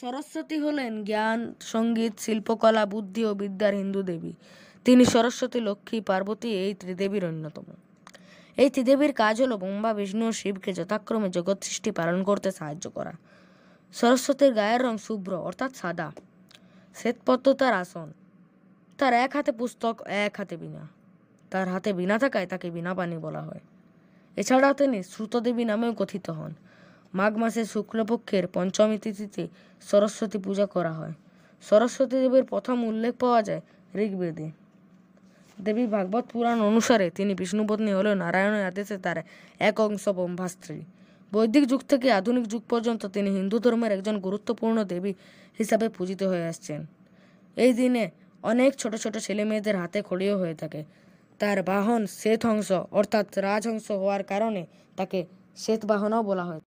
সরস্বতী হলেন জ্ঞান, সংগীত, শিল্পকলা, বুদ্ধি ও বিদ্যার হিন্দু দেবী। তিনি সরস্বতী, লক্ষ্মী, পার্বতী এই ত্রিদেবীর অন্যতম। এই ত্রিদেবীর কাজ হলো ব্রহ্মা, বিষ্ণু ও শিবকে যথাক্রমে জগৎ সৃষ্টি পালন করতে সাহায্য করা। সরস্বতীর গায়ের রং শুভ্র, অর্থাৎ সাদা। শ্বেতপদ্ম তার আসন। তার এক হাতে পুস্তক, এক হাতে বীণা। তার হাতে বীণা থাকায় তাকে বীণা পানি বলা হয়। এছাড়াও তিনি শ্রুতদেবী নামেও কথিত হন। মাঘ মাসের শুক্লপক্ষের পঞ্চমী তিথিতে সরস্বতী পূজা করা হয়। সরস্বতী দেবীর প্রথম উল্লেখ পাওয়া যায় ঋগ্বেদে। দেবী ভাগবত পুরাণ অনুসারে তিনি বিষ্ণুপত্নী হলেও নারায়ণের আদেশে তার এক অংশ ব্রহ্মাস্ত্রী। বৈদিক যুগ থেকে আধুনিক যুগ পর্যন্ত তিনি হিন্দু ধর্মের একজন গুরুত্বপূর্ণ দেবী হিসাবে পূজিত হয়ে আসছেন। এই দিনে অনেক ছোট ছোট ছেলে মেয়েদের হাতে খড়িও হয়ে থাকে। তার বাহন শ্বেত হংস অর্থাৎ রাজহংস হওয়ার কারণে তাকে শ্বেত বাহনও বলা হয়।